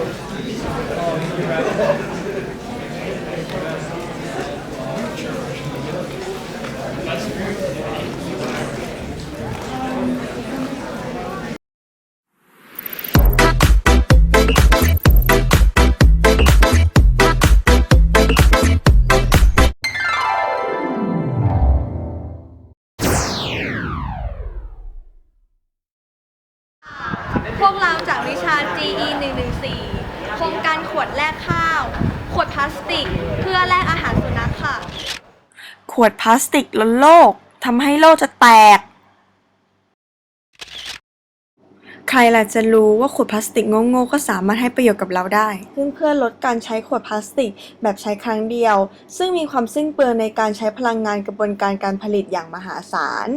Oh, you're right. ขวดพลาสติก เพื่อแลกอาหารสุนัขค่ะ ขวดพลาสติกล้นโลกทำให้โลกจะแตก ใครล่ะจะรู้ว่าขวดพลาสติกโง่ๆก็สามารถให้ประโยชน์กับเราได้ ซึ่งเพื่อลดการใช้ขวดพลาสติกแบบใช้ครั้งเดียว ซึ่งมีความสิ้นเปลืองในการใช้พลังงานกระบวนการการผลิตอย่างมหาศาล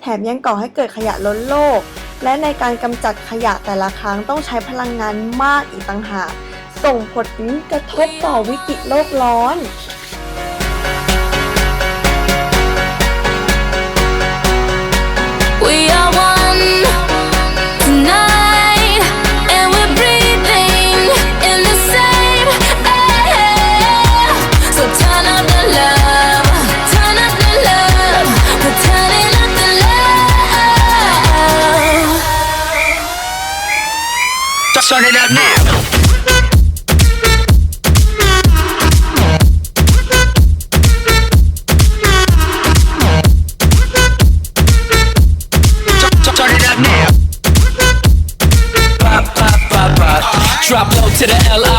แถมยังก่อให้เกิดขยะล้นโลก และในการกำจัดขยะแต่ละครั้งต้องใช้พลังงานมากอีกต่างหาก ส่งผลกระทบต่อวิกฤตโลกร้อน to the L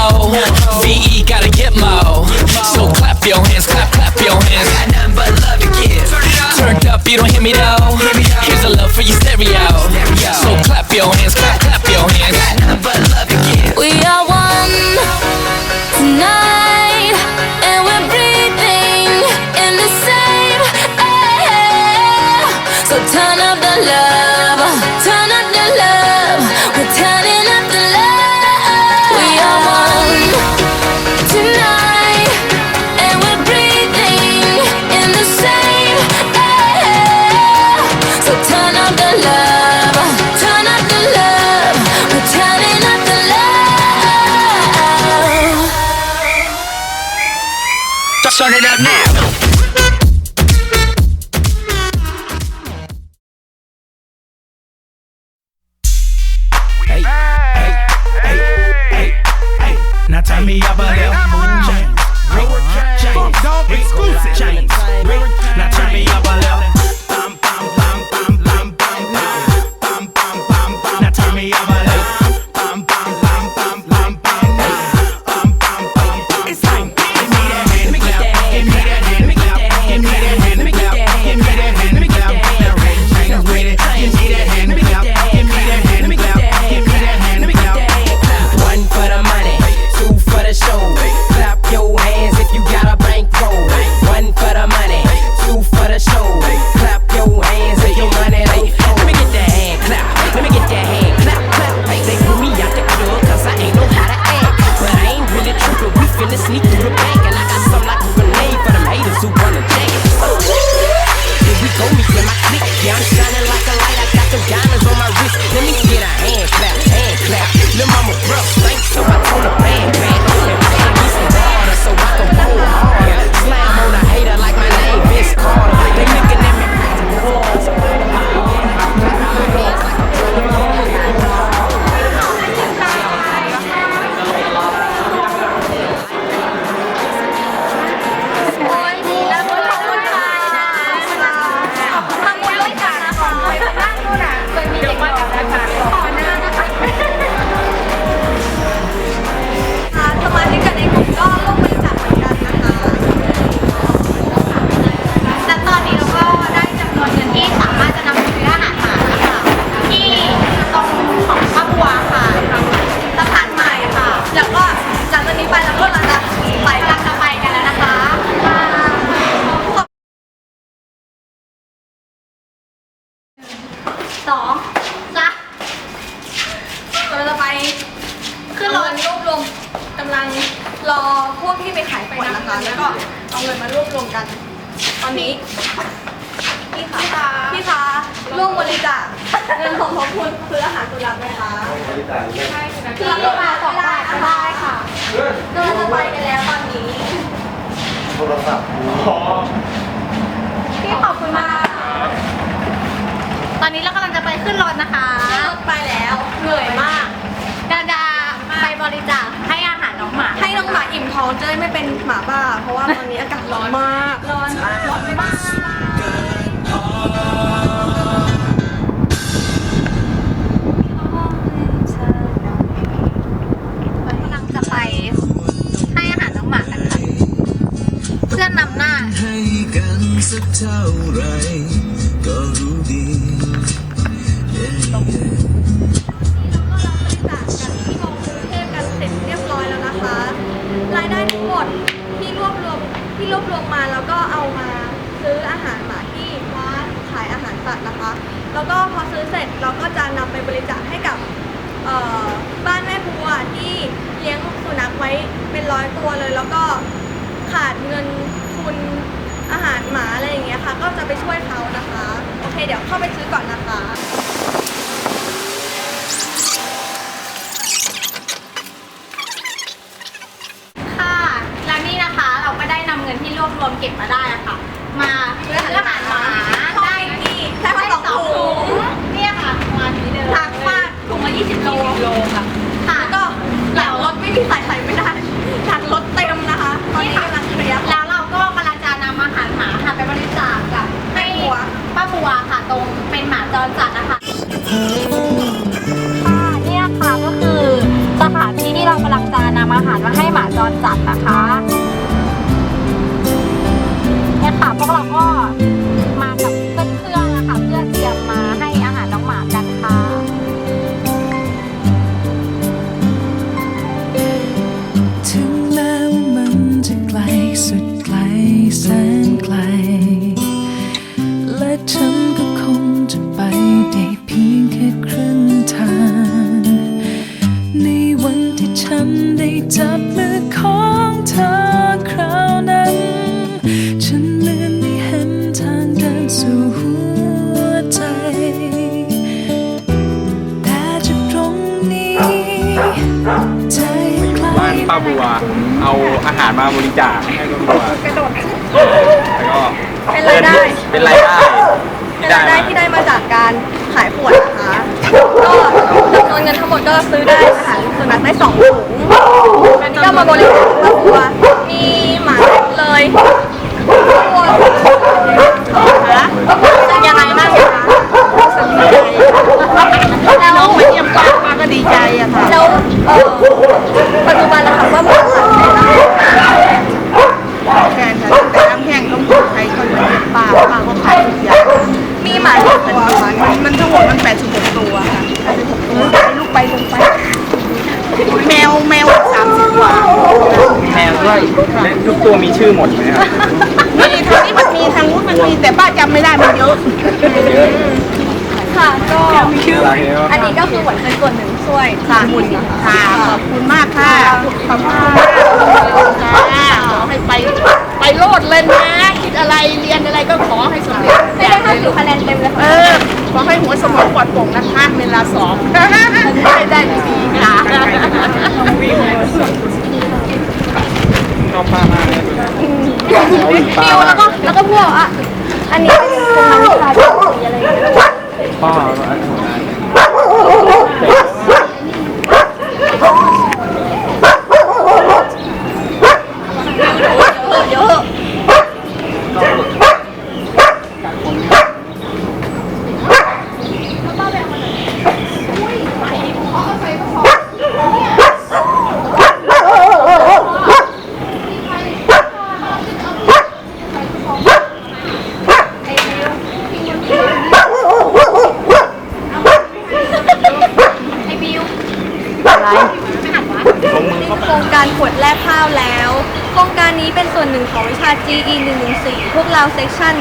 Start it up now. Hey, hey, hey, hey, hey. Now turn me up a little. ก็เอาเงินมารวบรวมกัน ตอนนี้พี่คะพี่คะร่วมบริจาคเงินของขอกคุณคืออาหารสุลัขไหมคะคือราคาสองบาทก็ได้ค่ะเดินจะไปกันแล้วตอนนี้โทรศัพท์พี่ขอบคุณมากตอนนี้เรากำลังจะไปขึ้นรถนะคะรถไปแล้ว เหนื่อยมากดาดาไปบริจาค น้องหมาให้น้องหมาอิ่มท้องจะได้ไม่เป็นหมาบ้า เพราะว่าตอนนี้อากาศร้อนมาก ร้อนมากร้อนมากกำลังจะไปให้อาหารน้องหมากันค่ะ เพื่อนนำหน้า ให้กันสักเท่าไหรก็รู้ดีจา รวบรวมมาแล้วก็เอามาซื้ออาหารหมาที่ร้านขายอาหารสัตว์นะคะ แล้วก็พอซื้อเสร็จเราก็จะนำไปบริจาคให้กับเอ่อบ้านแม่บัวที่เลี้ยงสุนัขไว้เป็นร้อยตัวเลย แล้วก็ขาดเงินทุนอาหารหมาอะไรอย่างเงี้ยค่ะ ก็จะไปช่วยเขานะคะ โอเค เดี๋ยวเข้าไปซื้อก่อนนะคะค่ะ แล้วนี่นะคะเราก็ได้นำเงินที่ รวบรวมเก็บมาได้อะค่ะ มาซื้ออาหารหมาได้นี่ได้มาสองถุงเนี่ยค่ะประมาณนี้เลยถักมาถุงละ20โลโลค่ะ เอาอาหารมาบริจาคให้ป้าบัวกระโดดแล้วก็เป็นรายได้เป็นรายได้เป็นรายได้ที่ได้มาจากการขายขวดนะคะก็จำนวนเงินทั้งหมดก็ซื้อได้อาหารสุนัขได้สองถุงอันนี้ก็มาบริจาคครอบครัวมีหมาเต็มเลยตัวนะคะยังไงบ้างคะรู้สึกดีใจแล้วน้องมาเยี่ยมป้าป้าก็ดีใจอะค่ะ แล้วเอ่อปัจจุบันนะคะว่าหมาขายไปแล้ว แทนค่ะตั้งแต่น้ำแห้งต้องใช้คนมาเลี้ยงปลาปลาก็ขายทุกอย่าง มีหมากี่ตัวคะ มันมันทั้งหมดมัน86ตัวค่ะ86ตัวไปลูกไปลงไป แมวแมวสามสิบกว่า แมวด้วยและทุกตัวมีชื่อหมดไหมครับ มีทางนี้มันมีทางนู้นมันมีแต่ ป้าจำไม่ได้มันเยอะเยอะค่ะก็อันนี้ก็คือหมือนเป็นส่วนหนึ่งช่วยค่ะบุญค่ะขอบคุณมากค่ะขอบคุณมากค่ะขอให้ไปไปโลดเลยนะคิดอะไรเรียนอะไรก็ขอให้สำเร็จไม่ได้ห้าสิบคะแนนเต็มเลยเอค่ะอขอให้หัวสมองปลอดโปร่งนะคะเวลาสอบให้ได้ดีๆค่ะชอบป้ามาเลยฟิวแล้วก็แล้วก็พวกอะ อันนี้เป็นทางวิชาที่อะไรอย่างเงี้ย พ่อก็ เยอะ นี่โครงการขวดแลกข้าวแล้ว โครงการนี้เป็นส่วนหนึ่งของวิชา GE 114 พวกเราเซกชัน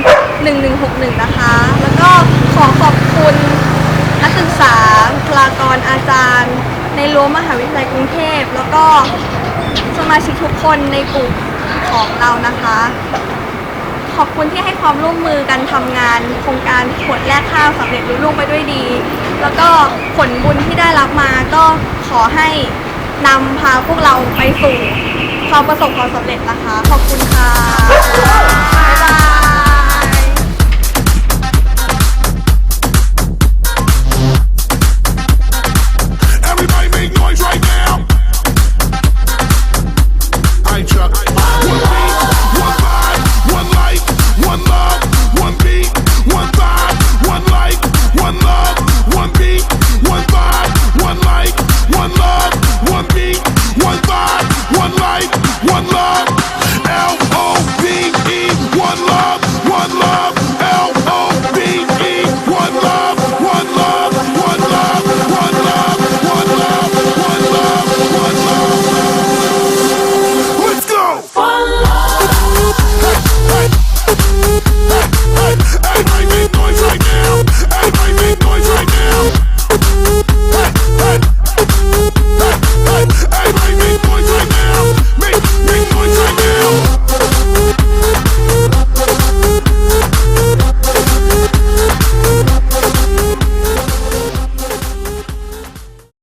1161 นะคะ แล้วก็ขอขอบคุณนักศึกษาบุคลากรอาจารย์ ในรั้วมหาวิทยาลัยกรุงเทพ แล้วก็สมาชิกทุกคนในกลุ่มของเรานะคะ ขอบคุณที่ให้ความร่วมมือกันทำงาน โครงการขวดแลกข้าวสำเร็จรุ่ล่วงไปด้วยดี แล้วก็ผลบุญที่ได้รับมาก็ ขอให้นำพาพวกเราไปสู่ความประสบความสำเร็จนะคะ ขอบคุณค่ะ บ๊ายบาย